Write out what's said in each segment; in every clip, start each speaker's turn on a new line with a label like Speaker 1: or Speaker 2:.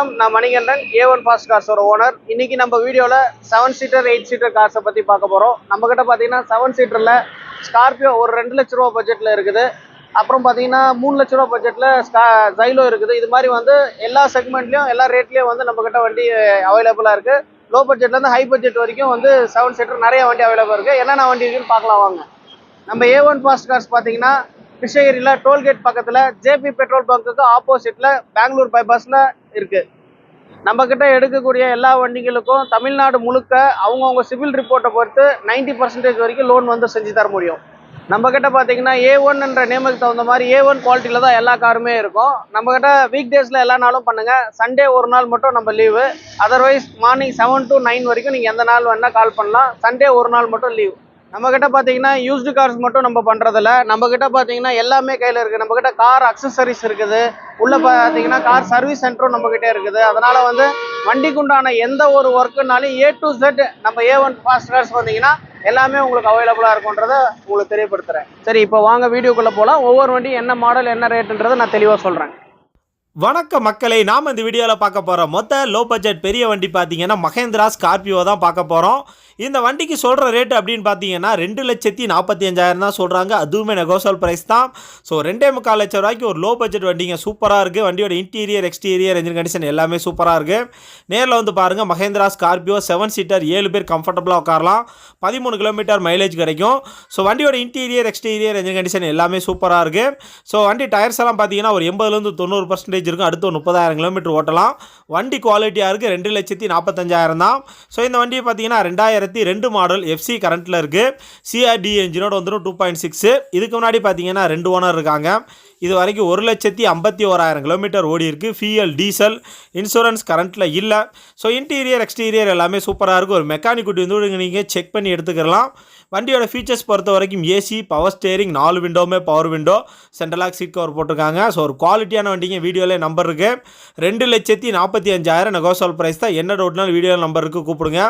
Speaker 1: வணக்கம். நான் Manikandan A one fast கார்ஸோட ஓனர் இன்னைக்கு நம்ம வீடியோவில் செவன் சீட்டர் எயிட் சீட்டர் கார்ஸை பற்றி பார்க்க போகிறோம் நம்மக்கிட்ட பார்த்தீங்கன்னா செவன் சீட்டரில் ஸ்கார்பியோ ஒரு ரெண்டு லட்ச ரூபா பட்ஜெட்டில் இருக்குது. அப்புறம் பார்த்தீங்கன்னா மூணு லட்ச ரூபா பட்ஜெட்டில் ஸ்கா ஜைலோ இருக்குது. இது மாதிரி வந்து எல்லா செக்மெண்ட்லேயும் எல்லா ரேட்லேயும் வந்து நம்மக்கிட்ட வண்டி அவைலபிளாக இருக்குது லோ பட்ஜெட்லேருந்து ஹை பட்ஜெட் வரைக்கும் வந்து செவன் சீட்டர் நிறைய வண்டி அவைலபிள் இருக்குது என்னென்ன வண்டி இருக்குன்னு பார்க்கலாம் வாங்க. நம்ம ஏ ஒன் ஃபாஸ்ட் கார்ஸ் பார்த்தீங்கன்னா கிருஷ்ணகிரியில் டோல்கேட் பக்கத்தில் ஜேபி பெட்ரோல் பங்க்குக்கு ஆப்போசிட்டில் பெங்களூர் பைபாஸில் இருக்குது நம்மக்கிட்ட எடுக்கக்கூடிய எல்லா வண்டிகளுக்கும் தமிழ்நாடு முழுக்க அவங்கவுங்க சிவில் ரிப்போர்ட்டை பொறுத்து 90% பர்சன்டேஜ் வரைக்கும் லோன் வந்து செஞ்சு தர முடியும். நம்மக்கிட்ட பார்த்தீங்கன்னா ஏ ஒன்ன்ற நேமுக்கு தகுந்த மாதிரி ஏ ஒன் குவாலிட்டியில் தான் எல்லா காருமே இருக்கும். நம்மக்கிட்ட வீக் டேஸில் எல்லா நாளும் பண்ணுங்கள் சண்டே ஒரு நாள் மட்டும் நம்ம leave otherwise morning seven to nine வரைக்கும் நீங்கள் எந்த நாள் வேணால் கால் பண்ணலாம். சண்டே ஒரு நாள் மட்டும் லீவ் நம்மக்கிட்ட பார்த்தீங்கன்னா யூஸ்டு கார்ஸ் மட்டும் நம்ம பண்ணுறதில்ல நம்மக்கிட்ட பார்த்தீங்கன்னா எல்லாமே கையில் இருக்குது. நம்மக்கிட்ட கார் அக்சசரிஸ் இருக்குது. உள்ளே பார்த்தீங்கன்னா கார் சர்வீஸ் சென்டரும் நம்மக்கிட்ட இருக்குது. அதனால் வந்து வண்டிக்குண்டான எந்த ஒரு ஒர்க்குனாலும் ஏ டு செட் நம்ம ஏ ஒன் ஃபாஸ்ட் கார்ஸ் வந்தீங்கன்னா எல்லாமே உங்களுக்கு அவைலபிளாக இருக்குன்றத உங்களுக்கு தெரியப்படுத்துகிறேன் சரி இப்போ வாங்க வீடியோக்குள்ளே போகலாம் ஒவ்வொரு வண்டியும் என்ன மாடல் என்ன ரேட்டுன்றதை நான் தெளிவாக சொல்கிறேன்
Speaker 2: வணக்கம் மக்களை நாம் இந்த வீடியோவில் பார்க்க போகிறோம் மொத்த லோ பட்ஜெட் பெரிய வண்டி பார்த்தீங்கன்னா மகேந்திரா ஸ்கார்பியோ தான் பார்க்க போகிறோம் இந்த வண்டிக்கு சொல்கிற ரேட்டு அப்படின்னு பார்த்தீங்கன்னா ரெண்டு லட்சத்தி நாற்பத்தி அஞ்சாயிரம் தான் சொல்கிறாங்க அதுவுமே நெகோசல் ப்ரைஸ் தான். ஸோ ரெண்டே முக்கால் லட்சம் ரூபாய்க்கு ஒரு லோ பட்ஜெட் வண்டிங்க சூப்பராக இருக்குது வண்டியோட இன்டீரியர் எக்ஸ்டீரியர் என்ஜின் கண்டிஷன் எல்லாமே சூப்பராக இருக்குது நேரில் வந்து பாருங்கள் மகேந்திரா ஸ்கார்பியோ செவன் சீட்டர் ஏழு பேர் கம்ஃபர்டபுளாக உட்காரலாம். பதிமூணு கிலோமீட்டர் மைலேஜ் கிடைக்கும். ஸோ வண்டியோட இன்டீரியர் எக்ஸ்டீரியர் என்ஜின் கண்டிஷன் எல்லாமே சூப்பராக இருக்குது ஸோ வண்டி டயர்ஸ் எல்லாம் பார்த்தீங்கன்னா ஒரு எண்பதுலேருந்து தொண்ணூறு பர்சன்டேஜ் இருக்கும். அடுத்து ஒரு முப்பதாயிரம் கிலோமீட்டர் ஓட்டலாம். வண்டி குவாலிட்டியாக இருக்குது ரெண்டு லட்சத்தி நாற்பத்தஞ்சாயிரம் தான். ஸோ இந்த வண்டியை பார்த்தீங்கன்னா ரெண்டாயிரத்தி ரெண்டு மாடல் எஃப்சி கரண்ட்டில் இருக்குது சிஆர்டி என்ஜினோட வந்துடும் டூ பாயிண்ட் சிக்ஸு இதுக்கு முன்னாடி பார்த்தீங்கன்னா ரெண்டு ஓனர் இருக்காங்க. இது வரைக்கும் ஒரு லட்சத்தி ஐம்பத்தி ஓராயிரம் கிலோமீட்டர் ஓடி இருக்கு. ஃபியல் டீசல் இன்சூரன்ஸ் கரண்ட்டில் இல்லை. ஸோ இன்டீரியர் எக்ஸ்டீரியர் எல்லாமே சூப்பராக இருக்குது ஒரு மெக்கானிக் குட்டி வந்து நீங்கள் செக் பண்ணி எடுத்துக்கலாம். வண்டியோட ஃபீச்சர்ஸ் பொறுத்த வரைக்கும் ஏசி பவர் ஸ்டேரிங் நாலு விண்டோவுமே power window central lock seat cover போட்டிருக்காங்க. ஸோ ஒரு குவாலிட்டியான வண்டிங்க வீடியோவிலே நம்பர் இருக்குது ரெண்டு லட்சத்தி நாற்பத்தி அஞ்சாயிரம் நெகோசோல் ப்ரைஸ் தான். என்ன டவுட்னாலும் வீடியோவில் நம்பர் இருக்குது கூப்பிடுங்க.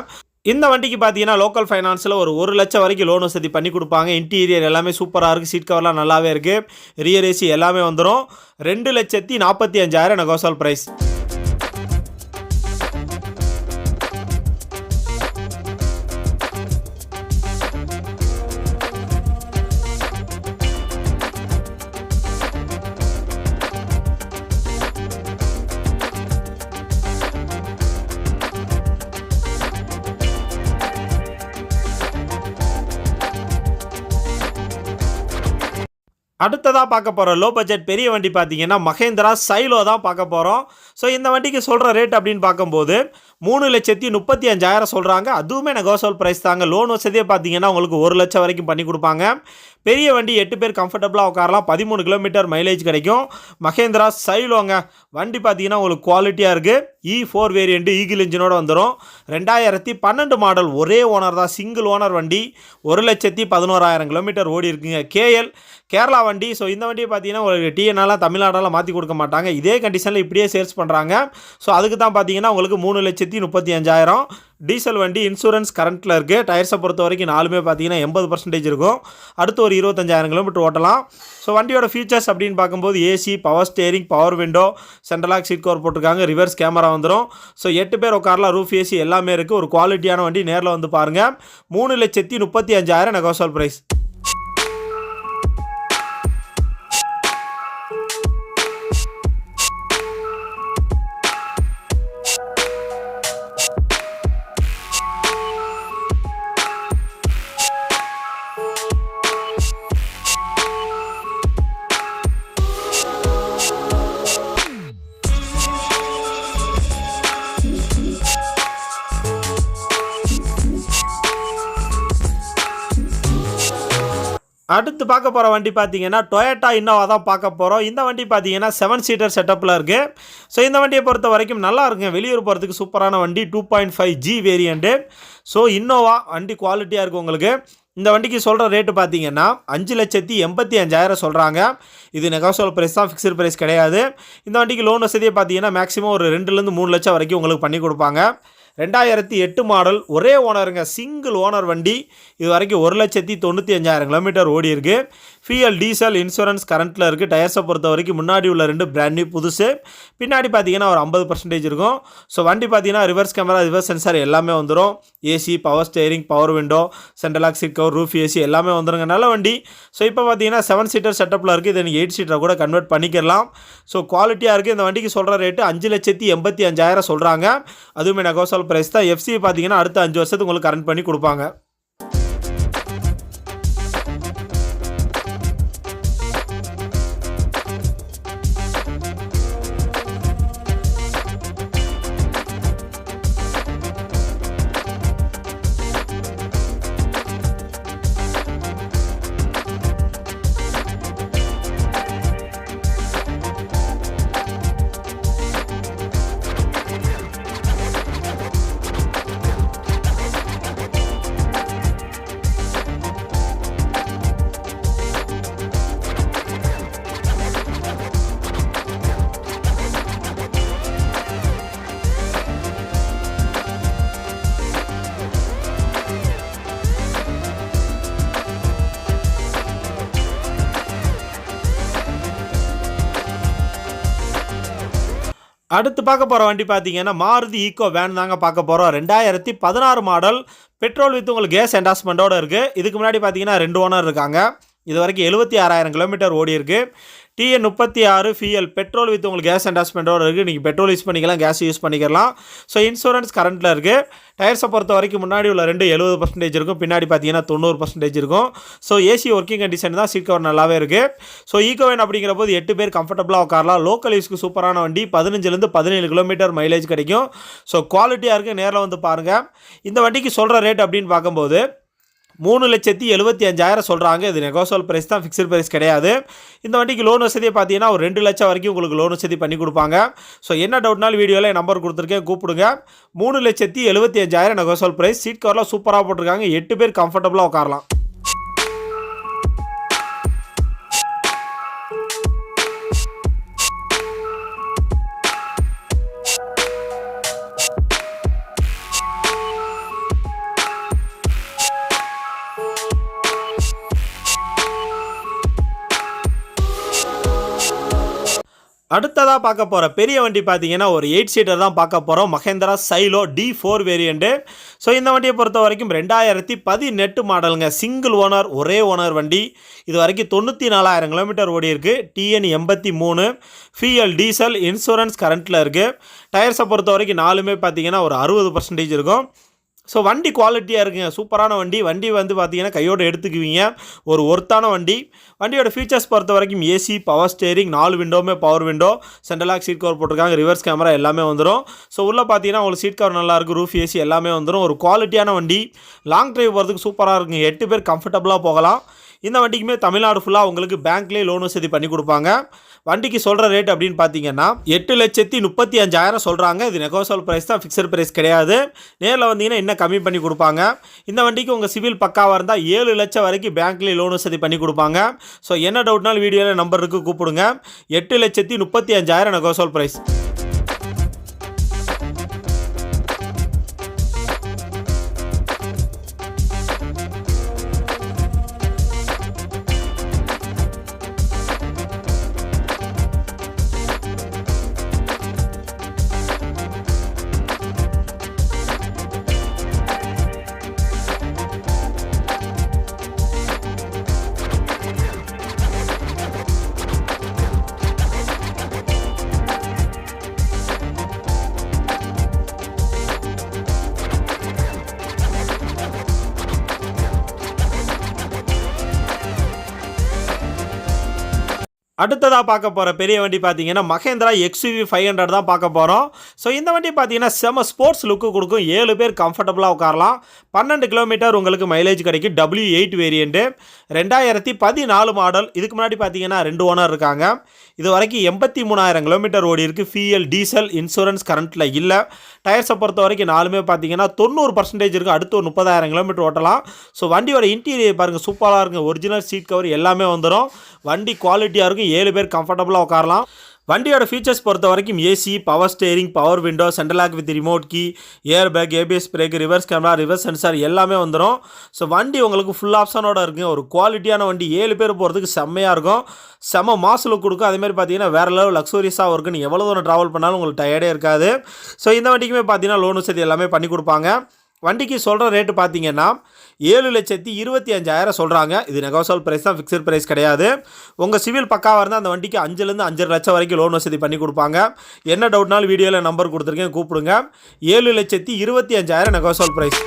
Speaker 2: இந்த வண்டிக்கு பார்த்தீங்கன்னா லோக்கல் ஃபைனான்ஸில் ஒரு ஒரு லட்சம் வரைக்கும் லோன் வசதி பண்ணி கொடுப்பாங்க. இன்டீரியர் எல்லாமே சூப்பராக இருக்குது சீட் கவர்லாம் நல்லாவே இருக்குது ரியர் ஏசி எல்லாமே வந்துடும் ரெண்டு லட்சத்தி நாற்பத்தி அஞ்சாயிரம் நெகோசோல் ப்ரைஸ் அடுத்ததாக பார்க்க போகிற லோ பட்ஜெட் பெரிய வண்டி பார்த்தீங்கன்னா மகேந்திரா சைலோ தான் பார்க்க போகிறோம் ஸோ இந்த வண்டிக்கு சொல்கிற ரேட் அப்படின்னு பார்க்கும்போது மூணு லட்சத்தி முப்பத்தி அஞ்சாயிரம் சொல்கிறாங்க அதுவுமே நெகோசல் ப்ரைஸ் தாங்க. லோன் வசதியே பார்த்தீங்கன்னா உங்களுக்கு ஒரு லட்சம் வரைக்கும் பண்ணி கொடுப்பாங்க. பெரிய வண்டி எட்டு பேர் கம்ஃபர்டபுளாக உட்காரலாம். பதிமூணு கிலோமீட்டர் மைலேஜ் கிடைக்கும். மகேந்திரா சைலோங்க. வண்டி பார்த்தீங்கன்னா உங்களுக்கு குவாலிட்டியாக இருக்குது இ ஃபோர் வேரியண்ட்டு ஈகிள் இன்ஜினோட வந்துடும் ரெண்டாயிரத்தி பன்னெண்டு மாடல் ஒரே ஓனர் தான் சிங்கிள் ஓனர் வண்டி. ஒரு லட்சத்தி பதினோராயிரம் கிலோமீட்டர் ஓடி இருக்குங்க. கேஎல் கேரளா வண்டி. ஸோ இந்த வண்டியை பார்த்தீங்கன்னா உங்களுக்கு டிஎன்ஆலாம் தமிழ்நாடெல்லாம் மாற்றி கொடுக்க மாட்டாங்க. இதே கண்டிஷனில் இப்படியே சேல்ஸ் பண்ணுறாங்க ஸோ அதுக்கு தான் பார்த்தீங்கன்னா உங்களுக்கு மூணு லட்சத்தி முப்பத்தி அஞ்சாயிரம். டீசல் வண்டி இன்சூரன்ஸ் கரண்ட்டில் இருக்குது டயர்ஸை பொறுத்த வரைக்கும் நாலுமே பார்த்தீங்கன்னா எண்பது பர்சன்டேஜ் இருக்கும். அடுத்து ஒரு இருபத்தஞ்சாயிரம் கிலோமீட்டர் ஓட்டலாம். ஸோ வண்டியோட ஃபீச்சர்ஸ் அப்படின்னு பார்க்கும்போது AC power steering power window central lock seat cover போட்டிருக்காங்க. ரிவர்ஸ் கேமரா வந்துடும் ஸோ எட்டு பேர் உட்காரலாம். ரூஃப் ஏசி எல்லாமே இருக்குது ஒரு குவாலிட்டியான வண்டி நேரில் வந்து பாருங்கள் மூணு லட்சத்தி முப்பத்தி அஞ்சாயிரம் நெகோசல் ப்ரைஸ் அடுத்து பார்க்க போகிற வண்டி பார்த்தீங்கன்னா டொயேட்டா இன்னோவா தான் பார்க்க போகிறோம் இந்த வண்டி பார்த்தீங்கன்னா செவன் சீட்டர் செட்டப்பில் இருக்குது ஸோ இந்த வண்டியை பொறுத்த வரைக்கும் நல்லா இருக்குங்க. வெளியூர் போகிறதுக்கு சூப்பரான வண்டி two point five G variant so Innova வண்டி குவாலிட்டியாக இருக்குது உங்களுக்கு. இந்த வண்டிக்கு சொல்கிற ரேட்டு பார்த்தீங்கன்னா அஞ்சு லட்சத்தி எண்பத்தி அஞ்சாயிரம் சொல்கிறாங்க இது நெகாசோல் ப்ரைஸ் தான் ஃபிக்ஸ்டு ப்ரைஸ் கிடையாது. இந்த வண்டிக்கு லோன் வசதியை பார்த்தீங்கன்னா மேக்ஸிமம் ஒரு ரெண்டுலேருந்து மூணு லட்சம் வரைக்கும் உங்களுக்கு பண்ணி கொடுப்பாங்க. ரெண்டாயிரத்தி எட்டு மாடல் ஒரே ஓனருங்க சிங்கிள் ஓனர் வண்டி. இது வரைக்கும் ஒரு லட்சத்தி தொண்ணூற்றி அஞ்சாயிரம் கிலோமீட்டர் ஓடி இருக்குது ஃபியல் டீசல் இன்சூரன்ஸ் கரண்ட்டில் இருக்குது டயர்ஸை பொறுத்த வரைக்கும் முன்னாடி உள்ள ரெண்டு பிராண்ட் நியூ புதுசு. பின்னாடி பார்த்தீங்கன்னா ஒரு ஐம்பது பர்சன்டேஜ் இருக்கும். ஸோ வண்டி பார்த்தீங்கன்னா ரிவர்ஸ் கேமரா ரிவர்ஸ் சென்சார் எல்லாமே வந்துடும் AC power steering power window central lock seat cover roof AC எல்லாமே வந்துருங்க. நல்ல வண்டி. ஸோ இப்போ பார்த்தீங்கன்னா செவன் சீட்டர் செட்டப்பில் இருக்குது இதை நீங்கள் எயிட் சீட்டரை கூட கன்வெர்ட் பண்ணிக்கலாம். ஸோ குவாலிட்டியாக இருக்குது இந்த வண்டிக்கு சொல்கிற ரேட்டு அஞ்சு லட்சத்தி எண்பத்தி அஞ்சாயிரம் சொல்கிறாங்க அதுவுமே நகோசல் ப்ரைஸ் தான். எஃப்சி பார்த்தீங்கன்னா அடுத்த அஞ்சு வருஷத்துக்கு உங்களுக்கு கரண்ட் பண்ணி கொடுப்பாங்க. அடுத்து பார்க்க போகிற வண்டி பார்த்தீங்கன்னா மாருதி ஈக்கோ வேன் தாங்க பார்க்க போகிறோம் ரெண்டாயிரத்தி பதினாறு மாடல் பெட்ரோல் வித் உங்களுக்கு கேஸ் என்டாஸ்மெண்ட்டோடு இருக்குது இதுக்கு முன்னாடி பார்த்தீங்கன்னா ரெண்டு ஓனர் இருக்காங்க. இது வரைக்கும் எழுபத்தி ஆறாயிரம் கிலோமீட்டர் ஓடி இருக்குது டிஎன் முப்பத்தி ஆறு ஃபியல் பெட்ரோல் வித் உங்களுக்கு கேஸ் என்டாஸ்மெண்ட்டோட இருக்குது நீங்கள் பெட்ரோல் யூஸ் பண்ணிக்கலாம் கேஸ் யூஸ் பண்ணிக்கலாம். ஸோ இன்சூரன்ஸ் கரண்ட்டில் இருக்குது டயர்ஸை பொறுத்த வரைக்கும் முன்னாடி உள்ள ரெண்டு எழுபது பர்சன்டேஜ் இருக்கும். பின்னாடி பார்த்தீங்கன்னா தொண்ணூறு பர்சன்டேஜ் இருக்கும். ஸோ ஏசி ஒர்க்கிங் கண்டிஷன் தான் சீட் கவர் நல்லாவே இருக்குது ஸோ ஈகோவேன் அப்படிங்கிற போது எட்டு பேர் கம்ஃபர்டபுளாக உட்காரலாம். லோக்கல் யூஸ்க்கு சூப்பரான வண்டி. பதினஞ்சுலேருந்து பதினேழு கிலோமீட்டர் மைலேஜ் கிடைக்கும். ஸோ குவாலிட்டியாக இருக்குது நேரில் வந்து பாருங்கள் இந்த வண்டிக்கு சொல்கிற ரேட் அப்படின்னு பார்க்கும்போது மூணு லட்சத்தி எழுபத்தி அஞ்சாயிரம் சொல்கிறாங்க இது நெகோசோல் ப்ரைஸ் தான் ஃபிக்ஸ்ட் ப்ரைஸ் கிடையாது. இந்த வண்டிக்கு லோன் வசதியை பார்த்தீங்கன்னா ஒரு ரெண்டு லட்சம் வரைக்கும் உங்களுக்கு லோன் வசதி பண்ணி கொடுப்பாங்க. ஸோ என்ன டவுட்னாலும் வீடியோவில் நம்பர் கொடுத்துருக்கேன் கூப்பிடுங்க. மூணு லட்சத்தி எழுபத்தி அஞ்சாயிரம் நெகோசோல் ப்ரைஸ் சீட் கவர்லாம் சூப்பராக போட்டிருக்காங்க. எட்டு பேர் கம்ஃபர்டபுளாக உட்காரலாம். அடுத்ததாக பார்க்க போகிற பெரிய வண்டி பார்த்தீங்கன்னா ஒரு எயிட் சீட்டர் தான் பார்க்க போகிறோம் Mahindra Xylo D four variant so இந்த வண்டியை பொறுத்த வரைக்கும் ரெண்டாயிரத்தி பதினெட்டு மாடலுங்க. சிங்கிள் ஓனர் ஒரே ஓனர் வண்டி. இது வரைக்கும் தொண்ணூற்றி நாலாயிரம் கிலோமீட்டர் ஓடி இருக்குது டிஎன் எண்பத்தி மூணு. ஃபிஎல் டீசல் இன்சூரன்ஸ் கரண்ட்டில் இருக்குது டயர்ஸை பொறுத்த வரைக்கும் நாலுமே பார்த்தீங்கன்னா ஒரு அறுபது பர்சன்டேஜ் இருக்கும். ஸோ வண்டி குவாலிட்டியாக இருக்குங்க. சூப்பரான வண்டி. வண்டி வந்து பார்த்தீங்கன்னா கையோடு எடுத்துக்குவீங்க. ஒரு ஒர்த்தான வண்டி. வண்டியோட ஃபீச்சர்ஸ் பொறுத்த வரைக்கும் ஏசி பவர் ஸ்டேரிங் நாலு விண்டோமே power window central lock seat cover போட்டிருக்காங்க. ரிவர்ஸ் கேமரா எல்லாமே வந்துடும் ஸோ உள்ளே பார்த்தீங்கன்னா உங்களுக்கு சீட் கவர் நல்லாயிருக்கும் ரூஃப் ஏசி எல்லாமே வந்துடும் ஒரு குவாலிட்டியான வண்டி. லாங் ட்ரைவ் போகிறதுக்கு சூப்பராக இருக்குங்க. எட்டு பேர் கம்ஃபர்டபுளாக போகலாம். இந்த வண்டிக்குமே தமிழ்நாடு ஃபுல்லாக உங்களுக்கு பேங்க்லேயே லோன் வசதி பண்ணி கொடுப்பாங்க. வண்டிக்கு சொல்கிற ரேட் அப்படின்னு பார்த்தீங்கன்னா எட்டு லட்சத்தி முப்பத்தி அஞ்சாயிரம் சொல்கிறாங்க இது நெகோசல் ப்ரைஸ் தான் ஃபிக்ஸட் ப்ரைஸ் கிடையாது. நேரில் வந்தீங்கன்னா இன்னும் கம்மி பண்ணி கொடுப்பாங்க. இந்த வண்டிக்கு உங்கள் சிவில் பக்காவாக இருந்தால் ஏழு லட்சம் வரைக்கும் பேங்க்லேயே லோன் வசதி பண்ணி கொடுப்பாங்க. ஸோ என்ன டவுட்னாலும் வீடியோவில் நம்பருக்கு கூப்பிடுங்க. எட்டு லட்சத்தி முப்பத்தி அஞ்சாயிரம் நெகோசல் ப்ரைஸ் அடுத்ததாக பார்க்க போகிற பெரிய வண்டி பார்த்தீங்கன்னா மகேந்திரா எக்ஸ்யூவி ஃபைவ் ஹண்ட்ரட் தான் பார்க்க போகிறோம் ஸோ இந்த வண்டி பார்த்தீங்கன்னா செம ஸ்போர்ட்ஸ் லுக்கு கொடுக்கும். ஏழு பேர் கம்ஃபர்டபுளாக உட்காரலாம். பன்னெண்டு கிலோமீட்டர் உங்களுக்கு மைலேஜ் கிடைக்கும். டபிள்யூ எயிட் வேரியண்ட்டு ரெண்டாயிரத்தி பதினாலு மாடல் இதுக்கு முன்னாடி பார்த்தீங்கன்னா ரெண்டு ஓனர் இருக்காங்க. இது வரைக்கும் எண்பத்தி மூணாயிரம் கிலோமீட்டர் ஓடி இருக்குது ஃபிஎல் டீசல் இன்சூரன்ஸ் கரண்ட்டில் இல்லை. டயர்ஸை பொறுத்த வரைக்கும் நாலுமே பார்த்தீங்கன்னா தொண்ணூறு பர்சன்டேஜ் இருக்குது அடுத்து ஒரு முப்பதாயிரம் கிலோமீட்டர் ஓட்டலாம். ஸோ வண்டியோட இன்டீரியர் பாருங்கள் சூப்பராக இருக்குது ஒரிஜினல் சீட் கவர் எல்லாமே வந்துடும் வண்டி குவாலிட்டியாக இருக்கும். ஏழு பேர் கம்ஃபர்டபுளாக உட்காரலாம். வண்டியோட ஃபீச்சர்ஸ் பொறுத்த வரைக்கும் AC power steering power window central lock with remote key airbag ABS brake reverse camera reverse sensor எல்லாமே வந்துடும் ஸோ வண்டி உங்களுக்கு ஃபுல் ஆப்ஷனோட இருக்கும் ஒரு குவாலிட்டியான வண்டி ஏழு பேர் போகிறதுக்கு செம்மையாக இருக்கும். செம்ம மாசில் கொடுக்கும். அதேமாதிரி பார்த்தீங்கன்னா வேறு லெவல் லக்ஸூரியஸாக இருக்கும் நீங்கள் எவ்வளோ தூரம் ட்ராவல் பண்ணாலும் உங்களுக்கு டயர்டே இருக்காது. ஸோ இந்த வண்டிக்குமே பார்த்தீங்கன்னா லோன் வசதி எல்லாமே பண்ணி கொடுப்பாங்க. வண்டிக்கு சொல்கிற ரேட்டு பார்த்தீங்கன்னா ஏழு லட்சத்தி இருபத்தி அஞ்சாயிரம் சொல்கிறாங்க இது நெகோசல் ப்ரைஸ் தான் ஃபிக்ஸட் ப்ரைஸ் கிடையாது. உங்கள் சிவில் பக்காவாக இருந்தால் அந்த வண்டிக்கு அஞ்சுலேருந்து அஞ்சரை லட்சம் வரைக்கும் லோன் வசதி பண்ணி கொடுப்பாங்க. என்ன டவுட்னாலும் வீடியோவில் நம்பர் கொடுத்துருக்கேன் கூப்பிடுங்க. ஏழு லட்சத்தி இருபத்தி அஞ்சாயிரம் நெகோசல் ப்ரைஸ்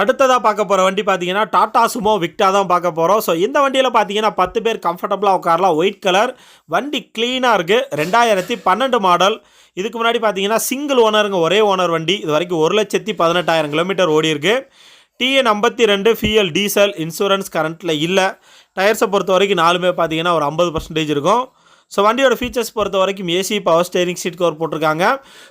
Speaker 2: அடுத்ததாக பார்க்க போகிற வண்டி பார்த்தீங்கன்னா டாடா சுமோ விக்டா தான் பார்க்க போகிறோம் ஸோ இந்த வண்டியில் பார்த்தீங்கன்னா பத்து பேர் கம்ஃபர்டபுளாக உட்காரலாம். ஒயிட் கலர் வண்டி க்ளீனாக இருக்குது ரெண்டாயிரத்தி பன்னெண்டு மாடல் இதுக்கு முன்னாடி பார்த்தீங்கன்னா சிங்கிள் ஓனருங்க ஒரே ஓனர் வண்டி. இது வரைக்கும் ஒரு லட்சத்தி பதினெட்டாயிரம் கிலோமீட்டர் ஓடி இருக்கு. டிஎன் ஐம்பத்தி ரெண்டு ஃபிஎல் டீசல் இன்சூரன்ஸ் கரண்ட்டில் இல்லை. டயர்ஸை பொறுத்த வரைக்கும் நாலுமே பார்த்தீங்கன்னா ஒரு ஐம்பது பர்சன்டேஜ் இருக்கும். ஸோ வண்டியோட ஃபீச்சர்ஸ் பொறுத்த வரைக்கும் AC power steering seat cover போட்டிருக்காங்க.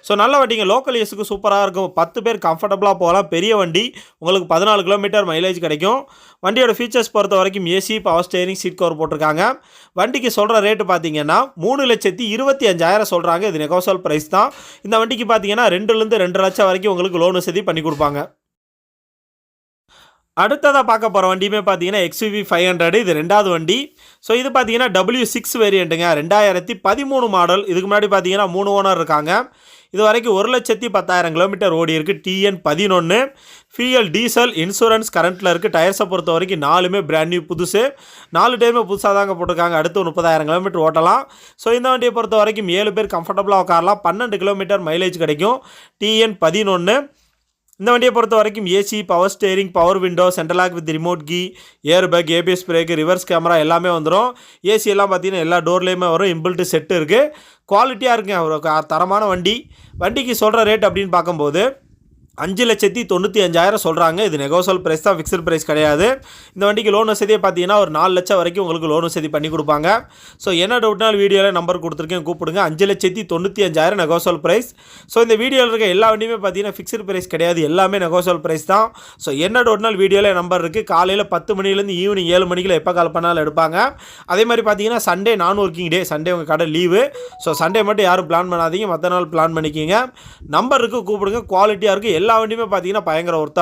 Speaker 2: ஸோ நல்ல வண்டிங்க. லோக்கல் ஏஸுக்கு சூப்பராக இருக்கும். பத்து பேர் கம்ஃபர்டபுளாக போகலாம். பெரிய வண்டி. உங்களுக்கு பதினாலு கிலோமீட்டர் மைலேஜ் கிடைக்கும். வண்டியோட ஃபீச்சர்ஸ் பொறுத்த வரைக்கும் AC power steering seat cover போட்டிருக்காங்க. வண்டிக்கு சொல்கிற ரேட்டு பார்த்தீங்கன்னா மூணு லட்சத்தி இருபத்தி அஞ்சாயிரம் சொல்கிறாங்க இது நெகோசல் ப்ரைஸ் தான். இந்த வண்டிக்கு பார்த்தீங்கன்னா ரெண்டுலேருந்து ரெண்டு லட்சம் வரைக்கும் உங்களுக்கு லோன் வசதி பண்ணி கொடுப்பாங்க. அடுத்ததாக பார்க்க போகிற வண்டியுமே பார்த்தீங்கன்னா எக்ஸ்யூவி ஃபைவ் ஹண்ட்ரட் இது ரெண்டாவது வண்டி. ஸோ இது பார்த்தீங்கன்னா டபிள்யூ சிக்ஸ் வேரியண்ட்டுங்க ரெண்டாயிரத்தி பதிமூணு மாடல் இதுக்கு முன்னாடி பார்த்தீங்கன்னா மூணு ஓனர் இருக்காங்க. இது வரைக்கும் ஒரு லட்சத்தி பத்தாயிரம் கிலோமீட்டர் ஓடி இருக்குது டிஎன் பதினொன்று ஃபிஎல் டீசல் இன்சூரன்ஸ் கரண்ட்டில் இருக்குது டயர்ஸை பொறுத்த வரைக்கும் நாலுமே பிராண்ட் நியூ புதுசு. நாலு டைமே புதுசாக தாங்க போட்டிருக்காங்க. அடுத்து முப்பதாயிரம் கிலோமீட்டர் ஓட்டலாம். ஸோ இந்த வண்டியை பொறுத்த வரைக்கும் ஏழு பேர் கம்ஃபர்டபுளாக உட்காரலாம். பன்னெண்டு கிலோமீட்டர் மைலேஜ் கிடைக்கும். டிஎன் பதினொன்று இந்த வண்டியை பொறுத்த வரைக்கும் AC power steering power window central lock with remote key airbag ABS brake reverse camera எல்லாமே வந்துடும் ஏசி எல்லாம் பார்த்தீங்கன்னா எல்லா டோர்லேயுமே வரும். இம்பிள்ட்டு செட்டு இருக்குது குவாலிட்டியாக இருக்குங்க. ஒரு தரமான வண்டி. வண்டிக்கு சொல்கிற ரேட் அப்படின்னு பார்க்கும்போது அஞ்சு லட்சத்தி தொண்ணூற்றி அஞ்சாயிரம் சொல்கிறாங்க இது நெகோசல் ப்ரைஸ் தான் ஃபிக்ஸட் ப்ரைஸ் கிடையாது. இந்த வண்டிக்கு லோன் வசதியை பார்த்தீங்கன்னா ஒரு நாலு லட்சம் வரைக்கும் உங்களுக்கு லோன் வசதி பண்ணி கொடுப்பாங்க. ஸோ என்ன டவுட்னாலும் வீடியோவில் நம்பர் கொடுத்துருக்கேன் கூப்பிடுங்க. அஞ்சு லட்சத்தி தொண்ணூற்றி அஞ்சாயிரம் நெகோசல் ப்ரைஸ் ஸோ இந்த வீடியோவில் இருக்க எல்லா வண்டியுமே பார்த்தீங்கன்னா ஃபிக்ஸட் ப்ரைஸ் கிடையாது. எல்லாமே நெகோசல் ப்ரைஸ் தான். ஸோ என்ன டவுட்னால் வீடியோவில் நம்பர் இருக்குது காலையில் பத்து மணிலேருந்து ஈவினிங் ஏழு மணிக்குள்ள எப்போ கால் பண்ணாலும் எடுப்பாங்க. அதே மாதிரி பார்த்தீங்கன்னா சண்டே நான் ஒர்க்கிங் டே சண்டே உங்கள் கடை லீவு ஸோ சண்டே மட்டும் யாரும் பிளான் பண்ணாதீங்க. மற்ற நாள் பிளான் பண்ணிக்கிங்க. நம்பர் கூப்பிடுங்க. குவாலிட்டியாக இருக்குது எல்லா வண்டியுமே பார்த்தீங்கன்னா பயங்கர ஒர்த்தாக